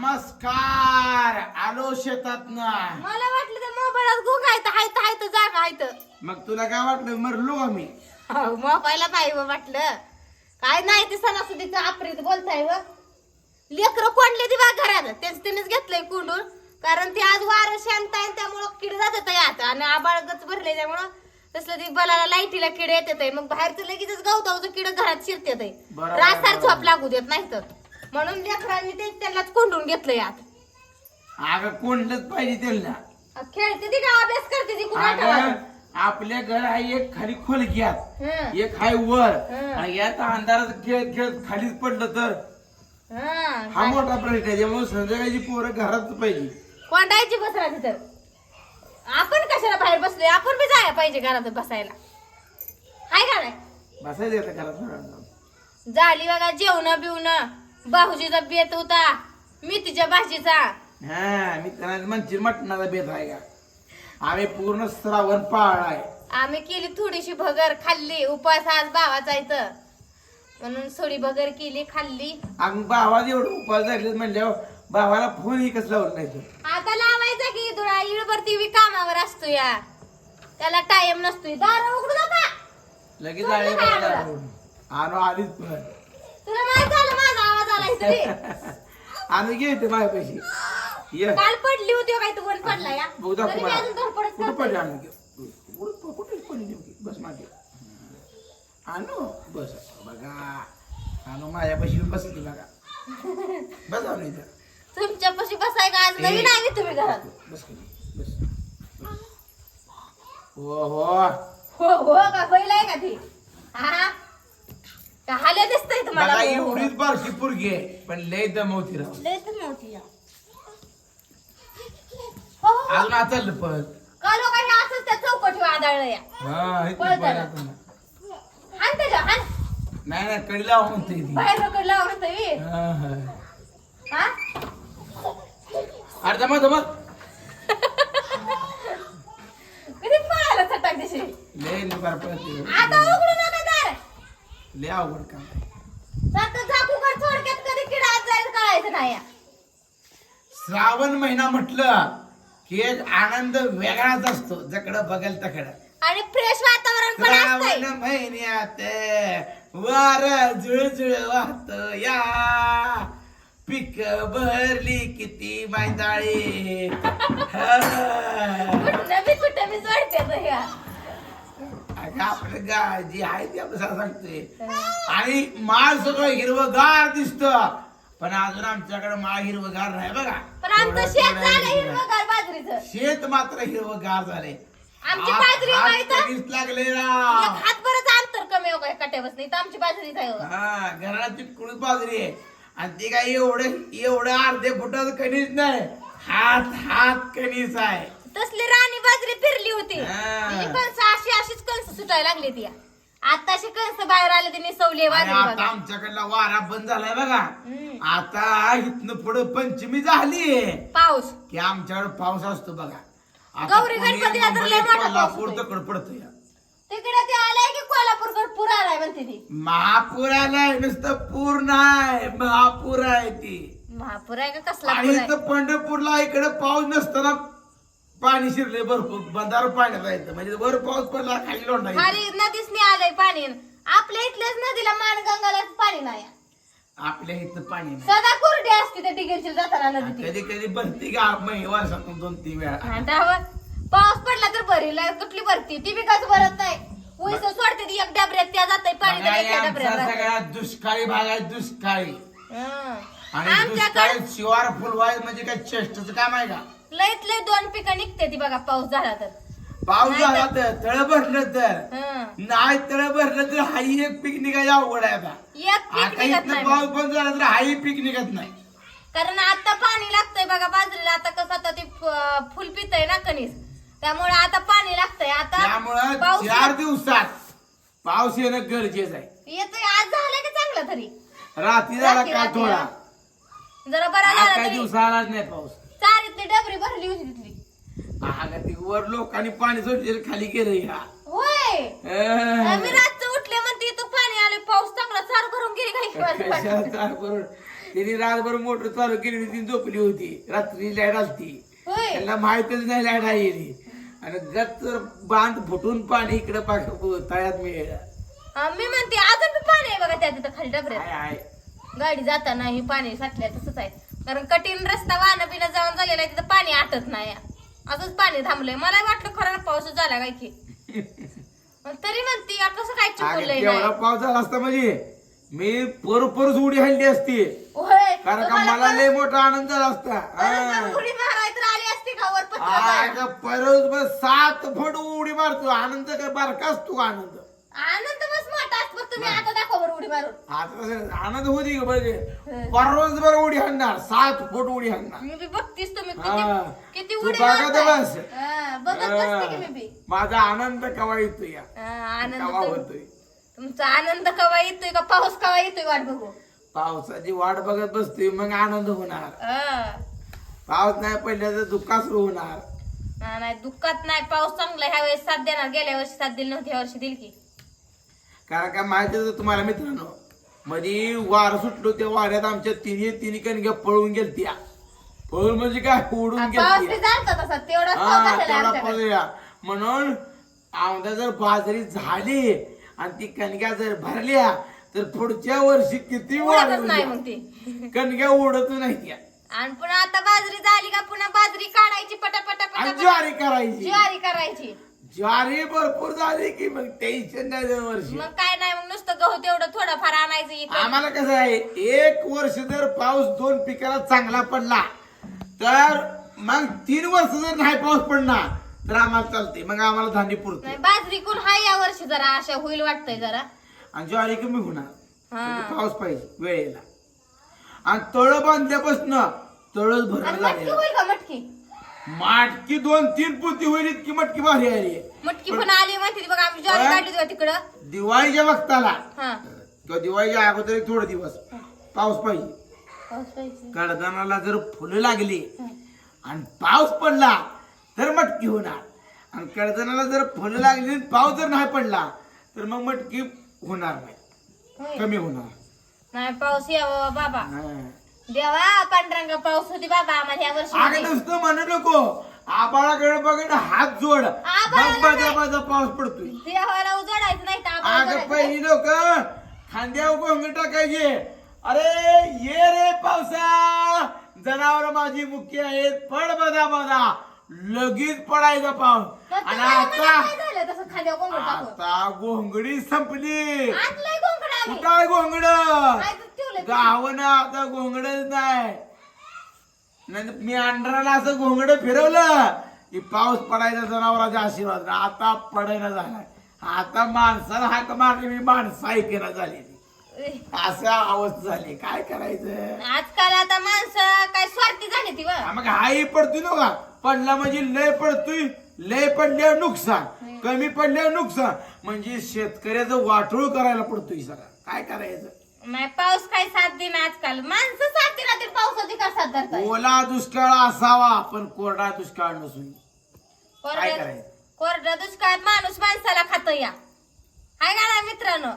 नमस्कार. आलो शेतात ना मला वाटलं त्या मोबाईलात गुग आहे तर हाय तर हाय तर जागा तर. मग तुला काय वाटलं? मरलो आम्ही मोबाईलला पाहिजे वाटलं. काय नाही ते सणासुदीचं आपरीत बोलताय व लेकर कोणले ती बा घरात तेच तिनेच घेतलंय कुंडून. कारण ते आज वारं शांत आहे त्यामुळं किड जात यात आणि आबाळगच भरले त्यामुळं. तसलं ती बलाला लाईटीला किड येते मग बाहेरचं लगेच गवतावचं किड घरात शिरते बरोबर, रासार बरोबर. झोप लागू देत नाही तर. म्हणून लेकरांनी ते त्यांनाच कोंडून घेतलं यात. अगं कोणलंच पाहिजे त्यांना. खेळते ती का? अभ्यास करते ती अगं आपल्या घर आहे एक खाली खोलक्यात हं. एक हाय वर. हं. आणि यात अंधारात खेळत खेळत खालीच पडलं तर? हा मोठा प्रश्न आहे. त्यामुळे संध्याकाळची पोरं घरात पाहिजे. कोंडायची बसरा तिथं आपण कशाला बाहेर बसलोय? आपण बी जायला पाहिजे घरात बसायला. हाय का नाही? बसायचं आता घरात. झाली बघा जेवण बिवण. भाऊजीचा बेत होता. मेथीच्या भाजीचा हा मी त्यांना म्हणची मटणाचा बेत आहे का? आम्ही पूर्ण श्रावण पाळलाय आम्ही केली थोडीशी भगर खाल्ली. उपास आज भावाचा इथं. म्हणून थोडी भगर केली खाल्ली. आणि भावाला एवढं उपास झाले म्हणल्यावर भावाला फोन एकच लावलं नाही. आता लावायचा की तुला इळभरती बी कामावर असतो या त्याला टाइम नसतोय. दार उघडू नका. लगेच आले? आणू पण तुला माहीत झालं माझा आवाज आला इथे आणू घे ते माझ्या पैसे ये. काल पडली होती हो काय तू वर पडला या. बघू दाखव तरी मी मला. अजून धडपडच कुठं करते. पडले आणू घे कुठं पडली नेमकी बस मागे. आणू? बस. बघा. आणू माझ्या पैसे बसली बघा. बस आणू इथं. तुमच्या पशी बसाय का आज. नवीन मी तुम्ही घरात. बस खाली, बस. हो हो. हो हो का बैल आहे का ती? हा. का हाल्या दिसतंय तुम्हाला बघा हो, हो. एवढीच बारकी पोरगी आहे पण लय दमवती राव लय तर या. हो, हो. अजून आता पण का हे असंच त्या चौकटी आदळलं या हा इथं पळत बाहेर आला. आता ना. हान त्याच्या हान नाही नाही कडी लावा म्हणते ती बाहेर रोकड लावून तुम्ही हा, हा. हा अरे दमा दमा किती पळायला दिशी लय पळते आता उघडू नका दार लय अवघड काम आहे. सारखं झाकू कर थोडक्यात कधी किडा आत जाईल कळायचं नाही या. श्रावण महिना म्हटलं की एक आनंद वेगळाच असतो जकडं बघेल तकडं आणि फ्रेश वातावरण पण असतंय श्रावण महिन्यात वार जुळजुळ वाहत या पीक भरली किती मैदाळी कुठं बी कुठं बी जोडते. आपलं गा जी आहे ती आपलं सारं सांगतोय आणि माळ सगळं हिरवगार दिसत. पण अजून आमच्याकडे माळ हिरवगार नाही बघा. पण आमचं थोडं- शेत थोडं झालं हिरवंगार. हिरवगार बाजरीचं. शेत मात्र हिरवगार झाले आमची बाजरी माहीत लागले एक ना हात बरंच अंतर कमी हो काय? नाही तर आमची बाजरीच आहे हो. हा बाजरी आहे. आणि ते काय एवढं एवढं अर्धे फुटाचं कणीस नाही. हात हात कणीस आहे. तसली राणी बाजरी फिरली होती. हा. तिची कणस अशी अशीच कणस सुटायला लागली ती. आताशी कणस बाहेर आले तिने सवली आणि बाजरी आता बघा आमच्याकडला वारा बंद झालाय बघा. हम्म. आता इथनं पुढं पंचमी झाली पाऊस. की आमच्याकडे पाऊस असतो बघा. गौरी गणपतीला तर लय मोठा पाऊस कोल्हापूर होतोय. तकड पडतो या तिकडे ते आलाय की कोल्हापूरकर पूर आलाय म्हणते ती. महापूर आलाय नुसतं पूर नाही महापूर आहे ती. महापूर आहे का? कसला आणि पूर आहे? इथं पंढरपूरला इकडे पाऊस नसताना पाणी शिरले भरपूर बंधार पाण्यात येतं म्हणजे वर पाऊस पडला खाली लोंढा येतो. खाली नदीसनी आलंय पाणी. आपल्या इथल्याच नदीला मानगंगाला पाणी नाही. आपल्या इथं पाणी नाही. सदा कोरडी असते त्या डिगेरची जाताना नदी ती. कधी कधी भरती का महिने वर्षातून दोन तीन वेळा. आणि त्यावर पाऊस पडला तर भरी लाइट कुठली भरती. ती बी कसं भरत नाही. उईस सोडते ती एक डबऱ्यात त्या जाते पाणी तर एका आमचा डबऱ्यात राहतंय. सगळ्यात दुष्काळी भाग आहे दुष्काळी. हं. आणि आमच्याकडे दुष्काळी शिवार फुलवाय म्हणजे काय चेष्टच काम आहे का? लई दोन पिकं निघते ती बघा पाऊस झाला तर. पाऊस नाही झाला तर- तळ भरलं तर. हं. नाही तळ भरलं तर हाही एक पीक निघायला अवघड आहे आता. एक पीक आता निघत इथनं नाही पाऊस बंद झाला तर हाही पीक निघत नाही. कारण आता पाणी लागतंय बघा बाजरीला आता कसं आता ते फ- फुल पितय ना कणीस. त्यामुळे आता पाणी लागतंय. आता त्यामुळं पाऊस चार दिवसात पाऊस येणं गरजेचं आहे. येतोय. आज झालं की चांगलं तरी. रात्री झाला रात्री- का रात्री, थोडा. जरा बरा आज झाला काही तरी. दिवस आलाच नाही पाऊस. चारीतली डबरी भरली होती तिथली. अगं ती वर लोकांनी पाणी सोडले खाली या होय. अं. मी रातचं उठले म्हणते तू पाणी आले पाऊस चांगला चार भरून गेली काही कशाला चार करून? तिने रातभर मोटर चालू केली होती झोपली होती. रात्री लाइट आलती. होय. त्यांना माहितच नाही लाइट आली आणि गच्च बांध फुटून पाणी इकडे पाक तळ्यात मिळेल. हा, मी म्हणते अजून बी पाणी आहे बघा त्या तिथं खाली डबऱ्यात. गाडी जाताना ही पाणी साठल्या तसंच आहे. कारण कठीण रस्ता वाहन पिणं जाऊन झालेला आहे तिथं पाणी आटत नाही. असंच पाणी थांबलंय. मला वाटलं खरं पाऊस झाला काय की. पण तरी म्हणते या कसं काय चुकलंय पाऊस झाला असता म्हणजे मी परपरच उडी हल्ली असती. होय कारण का तुम्हाला मला परत- लय मोठा आनंद झाला असता. परत उडी माराय तर आली असती वर? का परत बस सात फूट उडी मारतो. आनंद काय बारका असतो आनंद. आनंद बस मोठा असतो. तुम्ही आता बरं उडी मारून. आता होती का बरं उडी हाणणार. सात फूट उडी हाणणार. मी बी बघतीस तुम्ही. हा. किती किती तू उडी बघत मारताय. बस. हा, बघत बसते की मी बी. माझा आनंद कवा येतो या? हा, आनंद कवा तुम- होतोय? तुमचा आनंद कवा येतोय का पाऊस कवा येतोय वाट बघू. पावसाची वाट बघत बसते मग आनंद होणार. हा. पाऊस नाही पडला तर दुःखा सुरू होणार. हा, नाही दुःखात नाही. पाऊस चांगला ह्या वेळेस साथ देणार. गेल्या वर्षी साथ दिली नव्हती ह्या वर्षी दिली की. कारण का माहिती आहे तुम्हाला मित्रांनो? मध्ये वार सुटलो त्या वाऱ्यात आमच्या तिन्ही तिन्ही कणग्या पळून गेलत्या. पळून म्हणजे काय? उडून गेलत्या. पळूया. म्हणून आमदा जर बाजरी झाली आणि ती कणग्या जर भरल्या तर पुढच्या वर्षी किती उडतच नाही वाढ मग ती. कणग्या उडत नाही आणि पुन्हा आता बाजरी झाली का पुन्हा बाजरी काढायची पटापटा. ज्वारी करायची. ज्वारी करायची. ज्वारी भरपूर झाली की मग टेन्शन नाही दरवर्षी मग काय नाही मग नुसतं गहू तेवढं थोडंफार आणायचं इकडं. आम्हाला कसं आहे एक वर्ष जर पाऊस दोन पिकाला चांगला पडला तर मग तीन वर्ष जर नाही पाऊस पडला तर आम्हाला चालते मग आम्हाला धान्य पुरते नाही बाजरी कोण हाय या वर्षी जरा अशा होईल वाटतंय जरा. आणि ज्वारी कमी होणार. हा. म्हणजे पाऊस पाहिजे वेळेला. आणि तळ बांधल्यापासून तळच आणि मटकी झाले होईल का मटकी? माटकी दोन तीन पोती होईल इतकी मटकी भारी आली. मटकी पण आली म्हणते ती बघा आम्ही ज्वारी काढली होती तिकडं. दिवाळीच्या वक्ताला. हा. किंवा दिवाळीच्या अगोदर एक थोडे दिवस. पाऊस पाहिजे. कडदानाला जर फुलं लागली. आणि पाऊस पडला तर मटकी होणार. आणि कडदानाला जर फुलं लागली पाऊस जर नाही पडला तर मग मटकी होणार नाही. कमी होणार. नाही पाऊस यावा बाबा. देवा पांढरंगा पाऊस होती बाबा आम्हाला या वर्षी अगं नुसतं म्हणू नको. आबाळाकडे बघ हात जोड. आभाळाला बघ बजा बजा पाऊस पडतोय. देवाला उजडायचं नाही तर आम्हाला अगं उजडायचं. पहिली लोक खांद्यावर गोंग टाकायचे. अरे ये रे पावसा जनावर माझी मुख्य आहेत. पड बदा बदा लगेच पडायचा पाऊस. आणि तुम्हाला आता काय झालं? तसं खांद्यावर कोंबडं टाकून? आता घोंगडी संपली. आणलंय कोंबडं आम्ही. कुठं घोंगड काय तर ठेवलंय. गावनं आता घोंगडच नाही. नाही मी अंडराला असं घोंगड फिरवलं की पाऊस पडायचा जनावरांचा आशीर्वाद. आता पडायला झालाय. आता माणसाला हाक मारली मी माणसं ऐकेना झाली. असं अवस्था झाली. काय करायचं? आजकाल आता माणसं काय स्वार्थी झाली ती मग हाही पडतोय ना का पडला म्हणजे लय पडतोय लय पडल्यावर नुकसान कमी पडल्यावर नुकसान. म्हणजे शेतकऱ्याचं वाटोळ करायला पडतोय सगळं. काय करायचं? नाही पाऊस काय साथ देईन आजकाल. माणसं साथ देणार तरी पावसाची का साथ ओला दुष्काळ असावा पण कोरडा दुष्काळ नसून. काय कोरड्या करायचं? कोरड्या दुष्काळात माणूस माणसाला खात या. हाय का ना मित्रांनो?